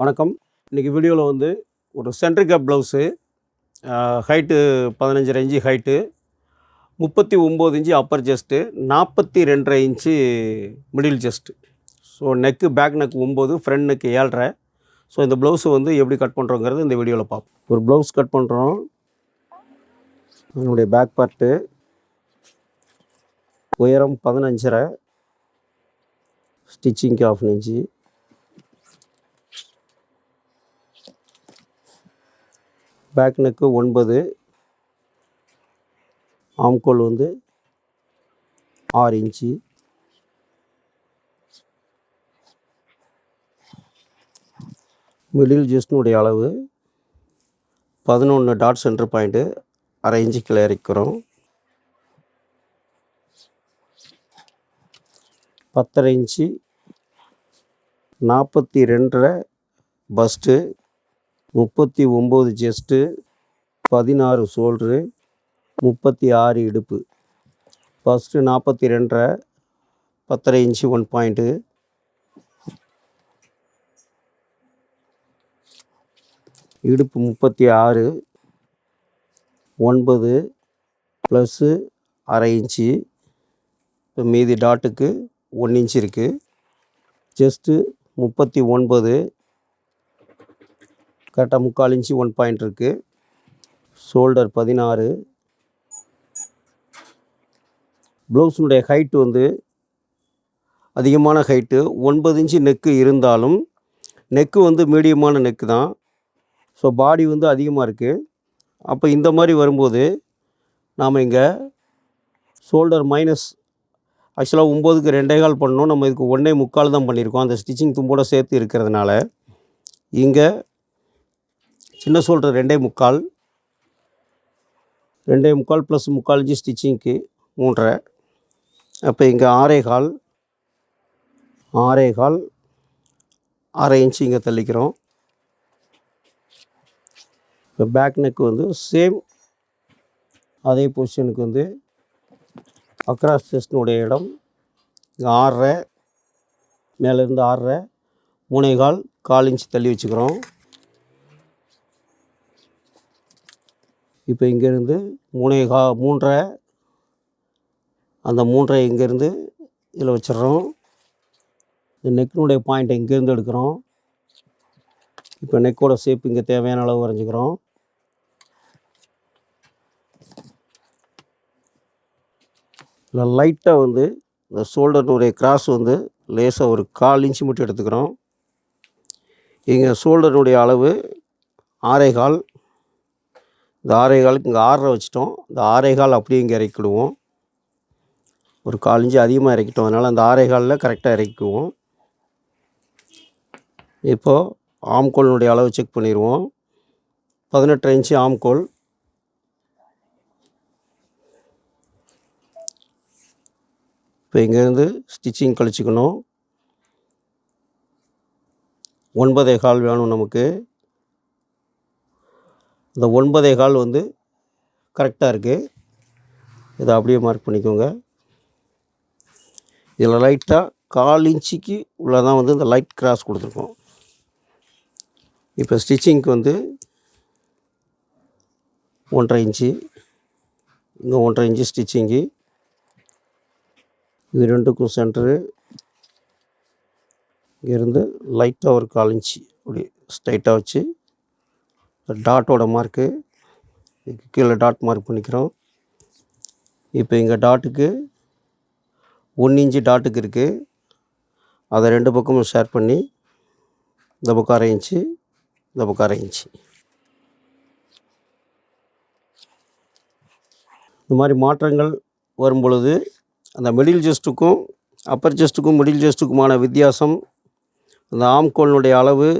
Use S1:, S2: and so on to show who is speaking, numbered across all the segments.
S1: வணக்கம். இன்றைக்கி வீடியோவில் வந்து ஒரு சென்ட்ரி கேப் ப்ளவுஸு ஹைட்டு பதினஞ்சரை இன்ச்சு ஹைட்டு முப்பத்தி ஒம்பது இன்ச்சு அப்பர் செஸ்ட்டு நாற்பத்தி ரெண்டரை inch middle chest so neck back neck ஒம்பது ஃப்ரண்ட் நெக்கு ஏழரை. ஸோ இந்த ப்ளவுஸை வந்து எப்படி கட் பண்ணுறோங்கிறது இந்த வீடியோவில் பார்ப்போம். ஒரு ப்ளவுஸ் கட் பண்ணுறோம் அதனுடைய பேக் பார்ட்டு உயரம் பதினஞ்சரை ஸ்டிச்சிங்க்கு ஆஃப் இன்ச்சு பேக் நெக்கு ஒன்பது ஆம்கோல் வந்து ஆறு இன்ச்சு. மிடில் ஜஸ்டினுடைய அளவு பதினொன்று டாட் சென்டர் பாயிண்ட்டு அரை இன்ச்சு கீழே இறக்கிறோம். பத்தரை இன்ச்சு நாற்பத்தி ரெண்டரை பஸ்ட்டு முப்பத்தி ஒம்பது செஸ்ட்டு பதினாறு ஷோல்ட்ரு முப்பத்தி ஆறு இடுப்பு. ஃபஸ்ட்டு நாற்பத்தி ரெண்டரை பத்தரை இன்ச்சு ஒன் பாயிண்ட்டு. இடுப்பு முப்பத்தி ஆறு ஒன்பது ப்ளஸ்ஸு அரை இன்ச்சு. இப்போ மீதி டாட்டுக்கு ஒன் இன்ச் இருக்குது செஸ்ட்டு முப்பத்தி ஒன்பது கரெக்டாக முக்கால் இன்ச்சு ஒன் பாயிண்ட் இருக்குது ஷோல்டர் பதினாறு. ப்ளவுஸினுடைய ஹைட்டு வந்து அதிகமான ஹைட்டு ஒன்பது இன்ச்சு நெக்கு இருந்தாலும் நெக்கு வந்து மீடியமான நெக்கு தான். ஸோ பாடி வந்து அதிகமாக இருக்குது அப்போ இந்த மாதிரி வரும்போது நாம் இங்கே ஷோல்டர் மைனஸ் ஆக்சுவலாக ஒம்போதுக்கு ரெண்டே கால் பண்ணோம். நம்ம இதுக்கு ஒன்றே முக்கால் தான் பண்ணியிருக்கோம். அந்த ஸ்டிச்சிங் தும்போடு சேர்த்து இருக்கிறதுனால இங்கே சின்ன ஷோல்டர் ரெண்டே முக்கால். ரெண்டே முக்கால் ப்ளஸ் முக்கால் இன்ச்சு ஸ்டிச்சிங்க்கு மூன்றரை. அப்போ இங்கே ஆறே கால். ஆறே கால். அரை இன்ச்சு இங்கே தள்ளிக்கிறோம். இப்போ பேக் நெக் வந்து சேம் அதே பொசிஷனுக்கு வந்து அக்ராஸ் செஸ்டினுடைய இடம். இங்கே ஆறரை. மேலேருந்து ஆறரை. மூணே கால் கால் இன்ச்சு தள்ளி வச்சுக்கிறோம். இப்போ இங்கேருந்து மூணே கா மூன்றரை அந்த மூன்றரை இங்கேருந்து இதில் வச்சிடுறோம். இந்த நெக்கினுடைய பாயிண்ட்டை இங்கேருந்து எடுக்கிறோம். இப்போ நெக்கோட ஷேப் இங்கே தேவையான அளவு வரைஞ்சிக்கிறோம். இல்லை லைட்டாக வந்து இந்த ஷோல்டர்னுடைய கிராஸ் வந்து லேசாக ஒரு கால் இன்ச்சு மட்டும் எடுத்துக்கிறோம். இங்கே ஷோல்டருடைய அளவு ஆறே கால் இந்த ஆறே காலுக்கு இங்கே ஆறரை வச்சிட்டோம். இந்த ஆறே கால் அப்படியே இங்கே இறக்கிடுவோம். ஒரு கால் அதிகமாக இறக்கிட்டோம். அதனால் அந்த ஆறே காலில் கரெக்டாக இறக்கிக்குவோம். இப்போது ஆம்கோலினுடைய அளவு செக் பண்ணிடுவோம். பதினெட்டு இன்ச்சு ஆம்கோல் இப்போ இங்கேருந்து ஸ்டிச்சிங் கழிச்சுக்கணும். ஒன்பதே கால் வேணும் நமக்கு. இந்த ஒன்பதே கால் வந்து கரெக்டாக இருக்குது இதை அப்படியே மார்க் பண்ணிக்கோங்க. இதில் லைட்டாக கால் இன்ச்சுக்கு உள்ளே தான் வந்து இந்த லைட் கிராஸ் கொடுத்துருக்கோம். இப்போ ஸ்டிச்சிங்க்கு வந்து ஒன்றரை இன்ச்சு இங்கே ஒன்றரை இன்ச்சு ஸ்டிச்சிங்கு இது ரெண்டுக்கும் சென்டரு இங்கேருந்து லைட்டாக ஒரு கால் இன்ச்சு அப்படி ஸ்ட்ரைட்டாக வச்சு டாட்டோட மார்க்கு. கீழே டாட் மார்க் பண்ணிக்கிறோம். இப்போ இங்கே டாட்டுக்கு ஒன் இன்ச்சு டாட்டுக்கு இருக்குது அதை ரெண்டு பக்கமும் ஷேர் பண்ணி இந்த பக்கம் அரை இன்ச்சு இந்த பக்கம் அரை இன்ச்சு. இந்த மாதிரி மாற்றங்கள் வரும் பொழுது அந்த மிடில் ஜெஸ்ட்டுக்கும் அப்பர் ஜெஸ்ட்டுக்கும் மிடில் ஜெஸ்ட்டுக்குமான வித்தியாசம் அந்த ஆம்கோலினுடைய அளவு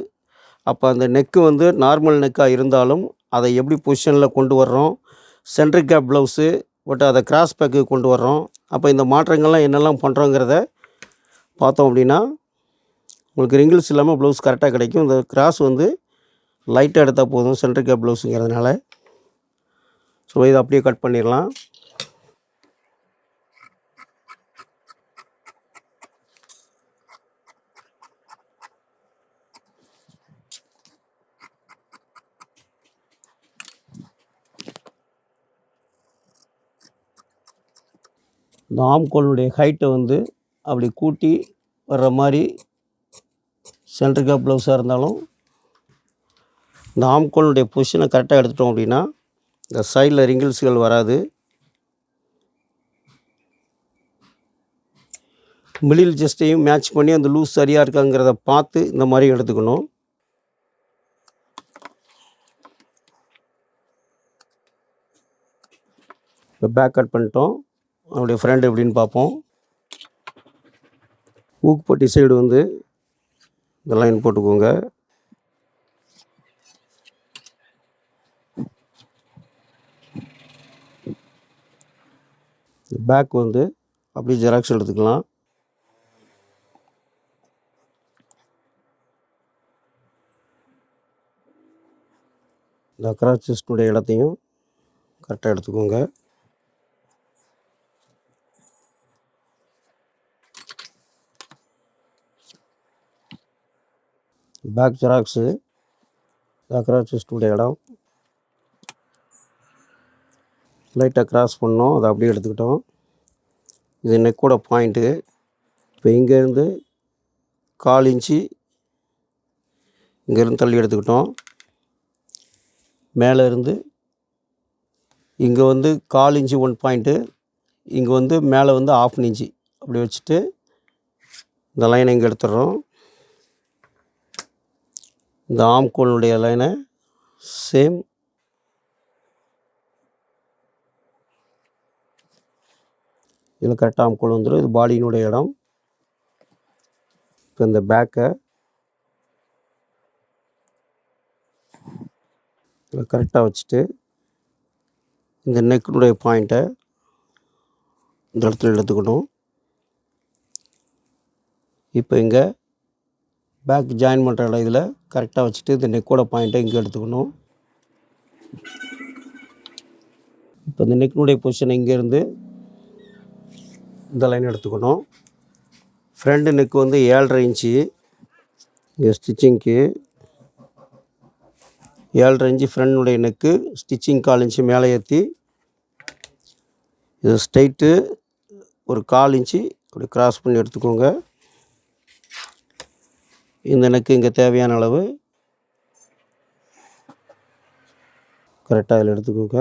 S1: அப்போ அந்த நெக்கு வந்து நார்மல் நெக்காக இருந்தாலும் அதை எப்படி பொசிஷனில் கொண்டு வர்றோம்? சென்ட்ரிக் கேப் ப்ளவுஸு பட் அதை கிராஸ் பேக்கு கொண்டு வர்றோம். அப்போ இந்த மாற்றங்கள்லாம் என்னெல்லாம் பண்ணுறோங்கிறத பார்த்தோம் அப்படின்னா உங்களுக்கு ரிங்கிள்ஸ் இல்லாமல் ப்ளவுஸ் கரெக்டாக கிடைக்கும். இந்த கிராஸ் வந்து லைட்டாக எடுத்தால் போதும் சென்ட்ரிக் கேப் ப்ளவுஸுங்கிறதுனால ஸோ இதை அப்படியே கட் பண்ணிடலாம். இந்த ஆம்கோலுடைய ஹைட்டை வந்து அப்படி கூட்டி வர்ற மாதிரி சென்ட்ரு கேப் ப்ளவுஸாக இருந்தாலும் இந்த ஆம்கோலுடைய பொசிஷனை கரெக்டாக எடுத்துட்டோம் அப்படின்னா இந்த சைடில் ரிங்கிள்ஸுகள் வராது. மிடில் ஜஸ்ட்டையும் மேட்ச் பண்ணி அந்த லூஸ் சரியாக இருக்காங்கிறத பார்த்து இந்த மாதிரி எடுத்துக்கணும். இப்போ பேக் கட் பண்ணிட்டோம். அவனுடைய ஃப்ரெண்டு எப்படின்னு பார்ப்போம். ஊக்குப்பட்டி சைடு வந்து இந்த லைன் போட்டுக்கோங்க. பேக் வந்து அப்படியே ஜெராக்ஸ் எடுத்துக்கலாம். இந்த அக்ராச்சிஸ்டுடைய இடத்தையும் கரெக்டாக எடுத்துக்கோங்க. பேக் ஜெராக்ஸு அக்ராஸ் செஸ்டுடைய இடம். லைட்டாக கிராஸ் பண்ணோம் அதை அப்படியே எடுத்துக்கிட்டோம். இது நெக்கோட பாயிண்ட்டு இப்போ இங்கேருந்து கால் இன்ச்சு இங்கேருந்து தள்ளி எடுத்துக்கிட்டோம். மேலே இருந்து இங்கே வந்து கால் இன்ச்சு ஒன் பாயிண்ட்டு இங்கே வந்து மேலே வந்து ஆஃப் இன்ச்சு அப்படி வச்சுட்டு இந்த லைனை இங்கே எடுத்துடுறோம். இந்த ஆம்கோலுடைய லைனை சேம் இதில் கரெக்டாக ஆம்கோல் வந்துடும் இது பாடியினுடைய இடம். இப்போ இந்த பேக்கை இதில் கரெக்டாக வச்சுட்டு இந்த நெக்கினுடைய பாயிண்ட்டை இந்த இடத்துல எடுத்துக்கணும். இப்போ இங்கே பேக் ஜாயின் பண்ணுற இதில் கரெக்டாக வச்சுட்டு இந்த நெக்கோட பாயிண்ட்டை இங்கே எடுத்துக்கணும். இப்போ இந்த நெக்கினுடைய பொசிஷன் இங்கேருந்து இந்த லைன் எடுத்துக்கணும். ஃப்ரண்ட் நெக் வந்து ஏழரை இன்ச்சு இங்கே ஸ்டிச்சிங்க்கு ஏழரை இன்ச்சு ஃப்ரண்டுடைய நெக்கு ஸ்டிச்சிங் கால் இன்ச்சு மேலே ஏற்றி இது ஸ்ட்ரைட்டு ஒரு கால் இன்ச்சு அப்படி க்ராஸ் பண்ணி எடுத்துக்கோங்க. இந்த நெக்கு இங்கே தேவையான அளவு கரெக்டாக இதில் எடுத்துக்கோங்க.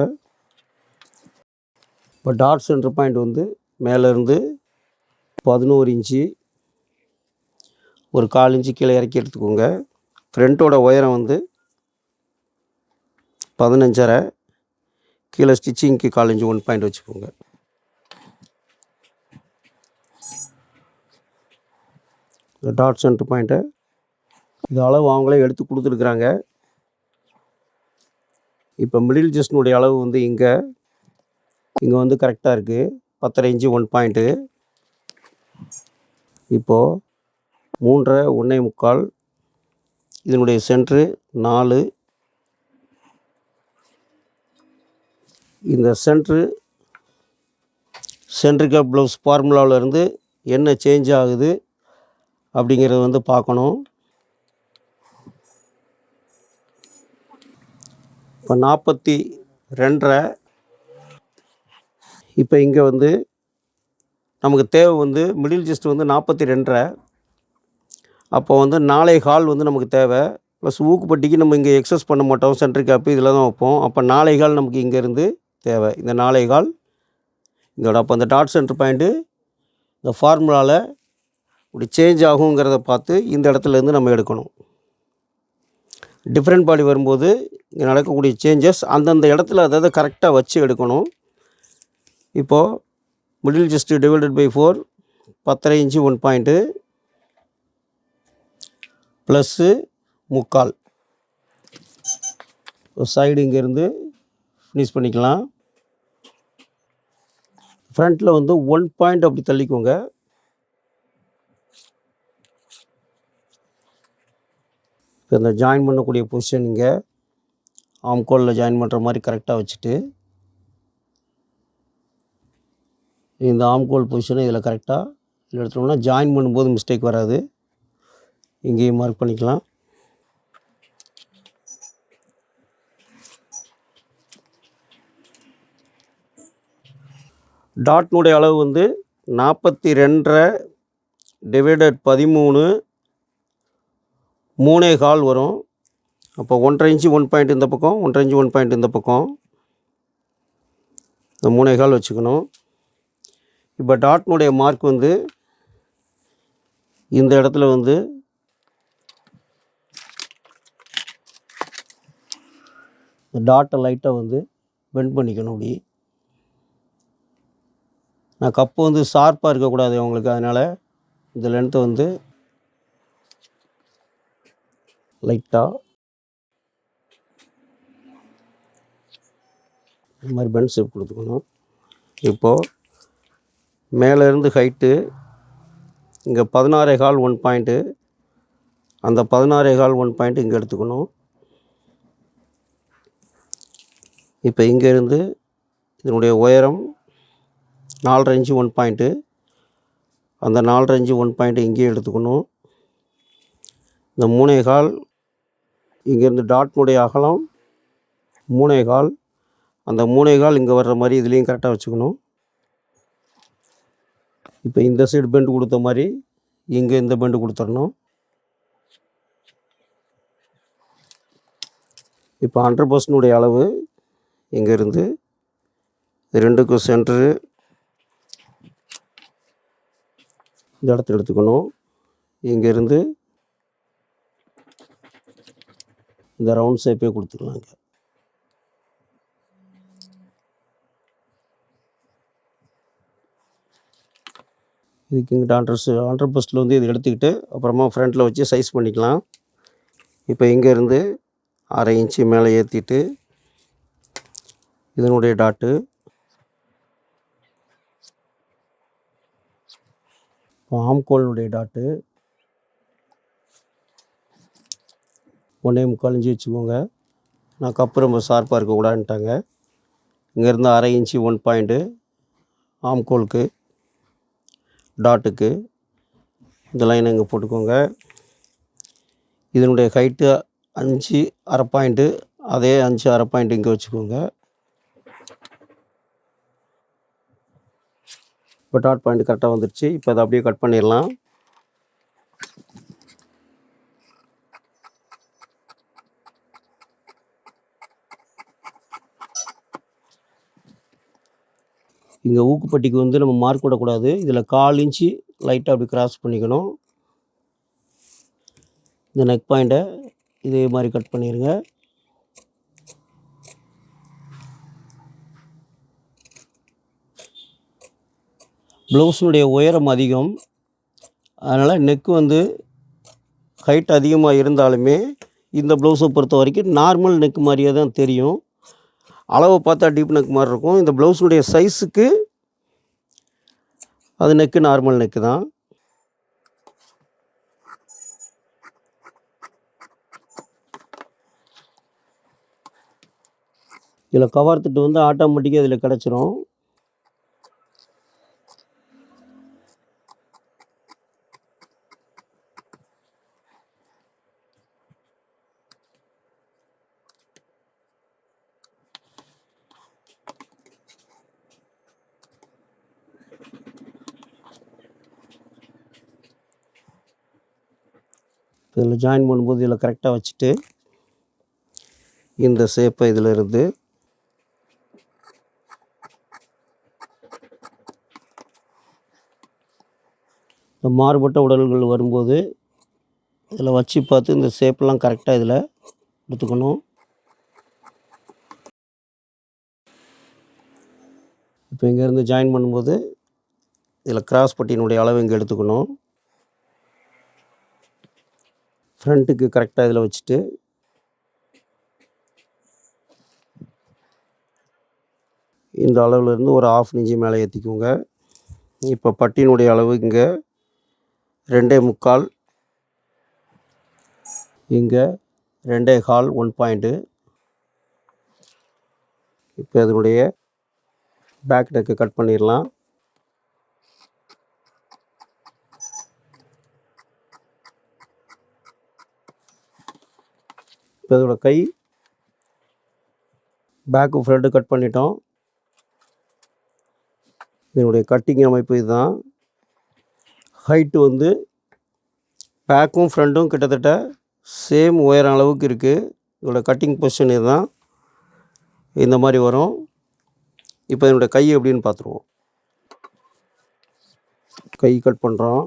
S1: இப்போ டாட் சென்டர் பாயிண்ட் வந்து மேலேருந்து பதினோரு இன்ச்சு ஒரு கால் இன்ச்சு கீழே இறக்கி எடுத்துக்கோங்க. ஃப்ரண்ட்டோட உயரம் வந்து பதினஞ்சரை கீழே ஸ்டிச்சிங்க்கு கால் இன்ச்சு ஒன் பாயிண்ட் வச்சுக்கோங்க. டாட் சென்டர் பாயிண்ட்டை இது அளவு அவங்களே எடுத்து கொடுத்துருக்குறாங்க. இப்போ மிடில் ஜஸ்டினுடைய அளவு வந்து இங்கே இங்கே வந்து கரெக்டாக இருக்குது பத்தரை இன்ச்சு ஒன் பாயிண்ட்டு இப்போது மூன்றரை ஒன்றே முக்கால். இதனுடைய சென்ட்ரு நாலு. இந்த சென்ட்ரு சென்ட்ரிக்கா ப்ளவுஸ் ஃபார்முலாவிலேருந்து என்ன சேஞ்ச் ஆகுது அப்படிங்கிறத வந்து பார்க்கணும். இப்போ நாற்பத்தி ரெண்டரை. இப்போ இங்கே வந்து நமக்கு தேவை வந்து மிடில் ஜஸ்ட் வந்து நாற்பத்தி ரெண்டரை. அப்போ வந்து நாளை ஹால் வந்து நமக்கு தேவை. ப்ளஸ் ஊக்குப்பட்டிக்கு நம்ம இங்கே எக்ஸஸ் பண்ண மாட்டோம் சென்ட்ரி காப்பி இதில் தான் வைப்போம். அப்போ நாளை கால் நமக்கு இங்கேருந்து தேவை. இந்த நாளை கால் இதோட அப்போ அந்த டாட் சென்டர் பாயிண்ட்டு இந்த ஃபார்முலாவில் இப்படி சேஞ்ச் ஆகுங்கிறத பார்த்து இந்த இடத்துலேருந்து நம்ம எடுக்கணும். டிஃப்ரெண்ட் பாடி வரும்போது இங்கே நடக்கக்கூடிய சேஞ்சஸ் அந்தந்த இடத்துல அதாவது கரெக்டாக வச்சு எடுக்கணும். இப்போது middle chest divided by four பத்தரை இன்ச்சு ஒன் பாயிண்ட்டு ப்ளஸ்ஸு முக்கால். சைடு இங்கேருந்து ஃபினிஷ் பண்ணிக்கலாம். ஃப்ரண்ட்டில் வந்து ஒன் பாயிண்ட் அப்படி தள்ளிக்கோங்க. இந்த ஜாயின் பண்ணக்கூடிய பொசிஷன் இங்கே ஆம்கோலில் ஜாயின் பண்ணுற மாதிரி கரெக்டாக வச்சுட்டு இந்த ஆம்கோல் பொசிஷனை இதில் கரெக்டாக இதில் எடுத்துட்டோம்னா ஜாயின் பண்ணும்போது மிஸ்டேக் வராது. இங்கேயும் மார்க் பண்ணிக்கலாம். டாட்னுடைய அளவு வந்து நாற்பத்தி ரெண்டரை டிவைடட் பதிமூணு மூணே கால் வரும். அப்போ ஒன்றரை இன்ச்சு ஒன் பாயிண்ட் இந்த பக்கம் ஒன்றரை இன்ச்சு ஒன் பாயிண்ட் இந்த பக்கம். இந்த மூணே கால் வச்சுக்கணும். இப்போ டாட்னுடைய மார்க் வந்து இந்த இடத்துல வந்து இந்த டாட்டை லைட்டாக வந்து பெண்ட் பண்ணிக்கணும் அப்படி. நான் கப்பு வந்து ஷார்ப்பாக இருக்கக்கூடாது அவங்களுக்கு அதனால் இந்த லென்த்தை வந்து லைட்டாக இந்த மாதிரி பென் ஷேப் கொடுத்துக்கணும். இப்போது மேலேருந்து ஹைட்டு இங்கே பதினாறே கால் ஒன் பாயிண்ட்டு அந்த பதினாறே கால் ஒன் பாயிண்ட் இங்கே எடுத்துக்கணும். இப்போ இங்கேருந்து இதனுடைய உயரம் நாலரை இன்ச்சு ஒன் பாயிண்ட்டு அந்த நாலரை இன்ச்சு ஒன் பாயிண்ட்டு இங்கேயே எடுத்துக்கணும். இந்த மூணே கால் இங்கேருந்து டாட்னுடைய அகலம் மூணே கால். அந்த மூணே கால் இங்கே வர்ற மாதிரி இதுலேயும் கரெக்டாக வச்சுக்கணும். இப்போ இந்த சைடு பெண்டு கொடுத்த மாதிரி இங்கே இந்த பெண்டு கொடுத்துடணும். இப்போ ஹண்ட்ரட் பர்சன்டுடைய அளவு இங்கேருந்து ரெண்டுக்கும் சென்டரு இந்த இடத்த எடுத்துக்கணும். இங்கேருந்து இந்த ரவுண்ட் ஷேப்பே கொடுத்துக்கலாங்க இதுக்கு இங்கிட்ட ஆண்ட்ரஸ் ஹண்ட்ரட் பர்ஸ்டில் வந்து இது எடுத்துக்கிட்டு அப்புறமா ஃப்ரண்ட்டில் வச்சு சைஸ் பண்ணிக்கலாம். இப்போ இங்கேருந்து அரை இன்ச்சு மேலே ஏற்றிட்டு இதனுடைய டாட்டு ஆம்கோலினுடைய டாட்டு ஒன்றே முக்கால் இன்ச்சு வச்சுக்கோங்க. நான் கப்பு ரொம்ப ஷார்ப்பாக இருக்கக்கூடாதுன்ட்டாங்க இங்கேருந்து அரை இன்ச்சு ஒன் பாயிண்ட்டு ஆம்கோலுக்கு டாட்டுக்கு இந்த லைனை இங்கே போட்டுக்கோங்க. இதனுடைய ஹைட்டு அஞ்சு அரை பாயிண்ட்டு அதே அஞ்சு அரை பாயிண்ட் இங்கே வச்சுக்கோங்க. இப்போ டாட் பாயிண்ட் கரெக்டாக வந்துருச்சு. இப்போ அதை அப்படியே கட் பண்ணிடலாம். இங்கே ஊக்குப்பட்டிக்கு வந்து நம்ம மார்க் விடக்கூடாது இதில் கால் இன்ச்சு லைட்டாக அப்படி கிராஸ் பண்ணிக்கணும். இந்த நெக் பாயிண்ட்டை இதே மாதிரி கட் பண்ணிடுங்க ப்ளவுஸினுடைய உயரம் அதிகம். அதனால் நெக்கு வந்து ஹைட் அதிகமாக இருந்தாலுமே இந்த ப்ளவுஸை பொறுத்த வரைக்கும் நார்மல் நெக் மாதிரியே தான் தெரியும். அளவை பார்த்தா டீப் நெக் மாதிரி இருக்கும். இந்த ப்ளவுஸுடைய சைஸுக்கு அது நெக்கு நார்மல் நெக்கு தான். இதில் கவர் வந்து ஆட்டோமேட்டிக்காக இதில் கிடச்சிரும். இதில் ஜாயின் பண்ணும்போது இதில் கரெக்டாக வச்சுட்டு இந்த ஷேப்பை இதில் இருந்து இந்த மாறுபட்ட உடல்கள் வரும்போது இதில் வச்சு பார்த்து இந்த ஷேப்லாம் கரெக்டாக இதில் எடுத்துக்கணும். இப்போ இங்கேருந்து ஜாயின் பண்ணும்போது இதில் கிராஸ் பட்டியினுடைய அளவு இங்கே எடுத்துக்கணும். ஃப்ரண்ட்டுக்கு கரெக்டாக இதில் வச்சுட்டு இந்த அளவுலேருந்து ஒரு ஆஃப் இன்ச்சு மேலே ஏற்றிக்கோங்க. இப்போ பட்டியினுடைய அளவு இங்கே ரெண்டே முக்கால் இங்கே ரெண்டே கால் ஒன் பாயிண்ட்டு இப்போ அதனுடைய பேக் டெக்கு கட் பண்ணிடலாம். இப்போ இதோட கை பேக்கு ஃப்ரண்ட்டு கட் பண்ணிட்டோம். இதனுடைய கட்டிங் அமைப்பு இதுதான். ஹைட்டு வந்து பேக்கும் ஃப்ரண்ட்டும் கிட்டத்தட்ட சேம் உயரம் அளவுக்கு இருக்குது இதோட கட்டிங் பொசிஷன் இதுதான். இந்த மாதிரி வரும். இப்போ இதனுடைய கை எப்படின்னு பார்த்துருவோம் கை கட் பண்ணுறோம்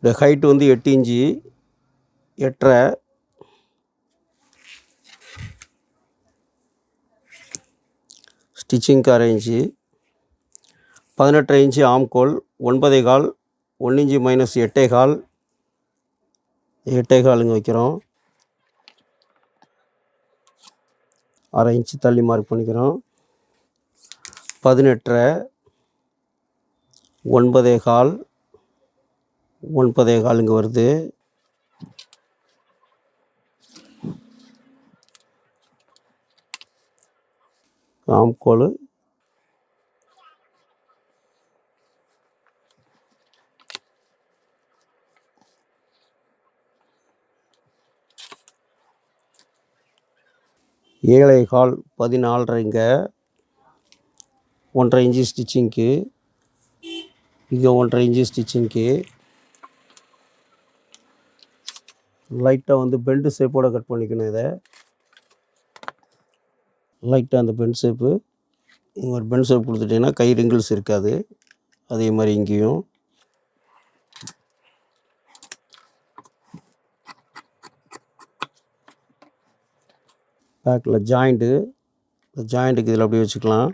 S1: இந்த ஹைட்டு வந்து எட்டு இன்ச்சு. எட்டரை. ஸ்டிச்சிங்க்கு அரை இன்ச்சு பதினெட்டரை இன்ச்சு ஆம்கோல் ஒன்பதே கால் ஒன்று இன்ச்சு மைனஸ் எட்டே கால் எட்டே காலுங்க வைக்கிறோம். அரை இன்ச்சு தள்ளி மார்க் பண்ணிக்கிறோம். பதினெட்டரை ஒன்பதே கால் ஒன்பதே கால் இங்கே வருது. ஆம்கோல் ஏழை கால் பதினாலரைங்க. ஒன்றரை இன்ச்சு ஸ்டிச்சிங்க்கு. இங்கே ஒன்றரை இன்ச்சு ஸ்டிச்சிங்க்கு. லைட்டாக வந்து பெண்டு சேப்போடு கட் பண்ணிக்கணும் இதை. லைட்டாக அந்த பெண்ட் ஷேப்பு நீங்கள் ஒரு பென் ஷேப் கொடுத்துட்டிங்கன்னா கை ரிங்கிள்ஸ் இருக்காது. அதே மாதிரி இங்கேயும். பேக்கில் ஜாயிண்ட்டு. இந்த ஜாயிண்ட்டுக்கு இதில் அப்படியே வச்சுக்கலாம்.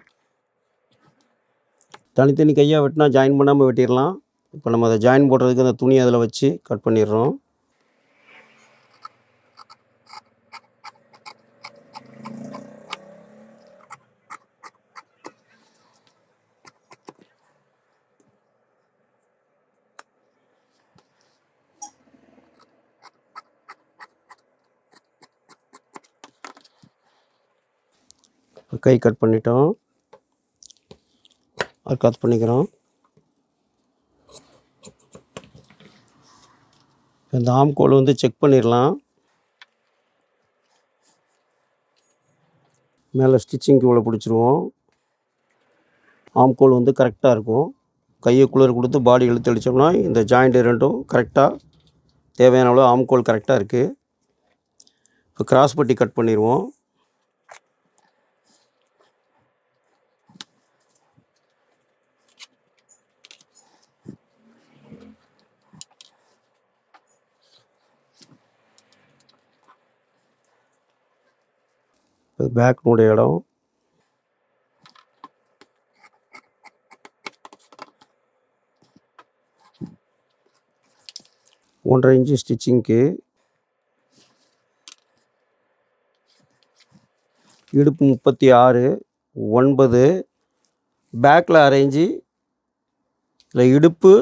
S1: தனித்தனி கையாக வெட்டினா ஜாயின் பண்ணாமல் வெட்டிடலாம். இப்போ நம்ம அதை ஜாயின் போடுறதுக்கு அந்த துணி அதில் வச்சு கட் பண்ணிடுறோம். கை கட் பண்ணிட்டோம். அது கட் பண்ணிக்கிறோம். இந்த ஆம்கோல் வந்து செக் பண்ணிடலாம். மேலே ஸ்டிச்சிங்க்கு இவ்வளோ பிடிச்சிருவோம். ஆம்கோல் வந்து கரெக்டாக இருக்கும். கையை குளிர் கொடுத்து பாடி இழுத்து அடித்தோம்னா இந்த ஜாயிண்ட்டு ரெண்டும் கரெக்டாக தேவையான அளவு ஆம்கோல் கரெக்டாக இருக்குது இப்போ கிராஸ் பட்டி கட் பண்ணிடுவோம். பேக்னுடைய இடம். ஒன்றரை இன்ச்சு ஸ்டிச்சிங்க்கு. இடுப்பு முப்பத்தி ஆறு ஒன்பது பேக்கில் அரேஞ்சு இல்லை இடுப்பு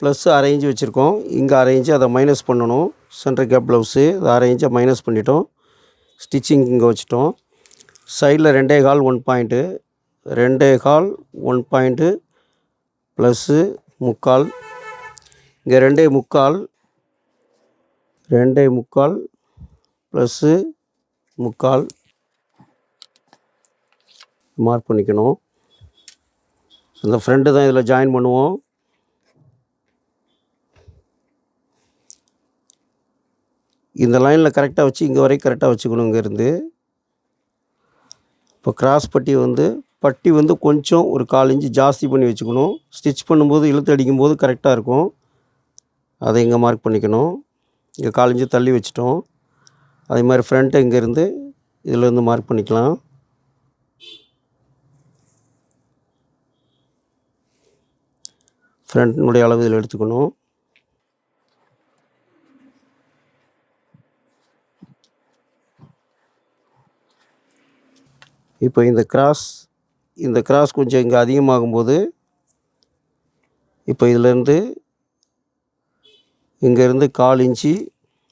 S1: ப்ளஸ் அரேஞ்சு வச்சுருக்கோம். இங்கே அரேஞ்சு அதை மைனஸ் பண்ணணும். சென்டர் கேப் ப்ளவுஸு அதை அரேஞ்சை மைனஸ் பண்ணிட்டோம். ஸ்டிச்சிங் இங்கே வச்சுட்டோம். சைடில் ரெண்டே கால் ஒன் பாயிண்ட்டு ரெண்டே கால் ஒன் பாயிண்ட்டு ப்ளஸ்ஸு முக்கால். இங்கே ரெண்டே முக்கால் ரெண்டே முக்கால் ப்ளஸ்ஸு முக்கால். மார்க் பண்ணிக்கணும். அந்த ஃப்ரெண்டு தான் இதில் ஜாயின் பண்ணுவோம். இந்த லைனில் கரெக்டாக வச்சு இங்கே வரைக்கும் கரெக்டாக வச்சுக்கணும் இங்கேருந்து. இப்போ கிராஸ் பட்டி வந்து பட்டி வந்து கொஞ்சம் ஒரு கால் இன்ச்சு ஜாஸ்தி பண்ணி வச்சுக்கணும். ஸ்டிச் பண்ணும்போது இழுத்து அடிக்கும்போது கரெக்டாக இருக்கும். அதை இங்கே மார்க் பண்ணிக்கணும். இங்கே கால் இன்ச்சு தள்ளி வச்சிட்டோம். அதே மாதிரி ஃப்ரண்ட்டு இங்கேருந்து இதிலேருந்து மார்க் பண்ணிக்கலாம். ஃப்ரண்ட்னுடைய அளவு இதில் எடுத்துக்கணும். இப்போ இந்த கிராஸ் இந்த கிராஸ் கொஞ்சம் இங்கே அதிகமாகும்போது இப்போ இதிலேருந்து இங்கேருந்து கால் இன்ச்சு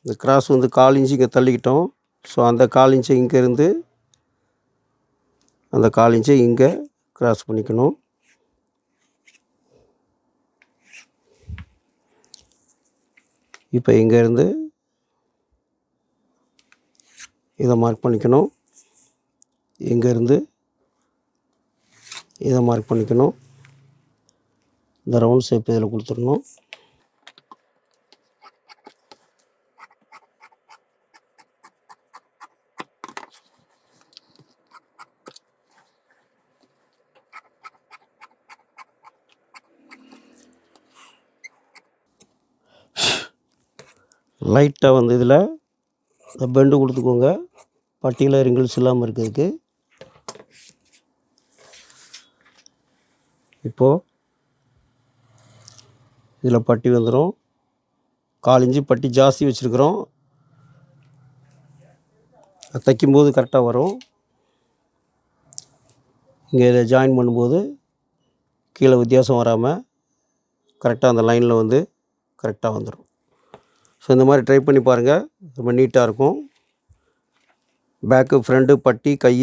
S1: இந்த கிராஸ் வந்து கால் இன்ச்சு இங்கே தள்ளிக்கிட்டோம். ஸோ அந்த கால் இன்ச்சு இங்கேருந்து அந்த கால் இன்ச்சை இங்கே கிராஸ் பண்ணிக்கணும். இப்போ இங்கேருந்து இதை மார்க் பண்ணிக்கணும். இங்கேருந்து இதை மார்க் பண்ணிக்கணும். இந்த ரவுண்ட் ஷேப் இதில் கொடுத்துடணும். லைட்டாக வந்து இதில் இந்த பெண்டு கொடுத்துக்கோங்க. பட்டியில் ரிங்கிள்ஸ் இல்லாமல் இருக்கிறதுக்கு. இப்போது இதில் பட்டி வந்துடும் கால் இஞ்சி பட்டி ஜாஸ்தி வச்சுருக்குறோம். தைக்கும்போது கரெக்டாக வரும். இங்கே இதை ஜாயின் பண்ணும்போது கீழே வித்தியாசம் வராமல் கரெக்டாக அந்த லைனில் வந்து கரெக்டாக வந்துடும் ஸோ இந்த மாதிரி ட்ரை பண்ணி பாருங்கள் ரொம்ப நீட்டாக இருக்கும். பேக்கு ஃப்ரண்ட்டு பட்டி கை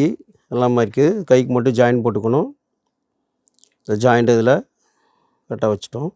S1: எல்லாமே இருக்குது கைக்கு மட்டும் ஜாயின் போட்டுக்கணும். இந்த ஜாயிண்ட் இதில் கரெக்டாக வச்சுட்டோம்.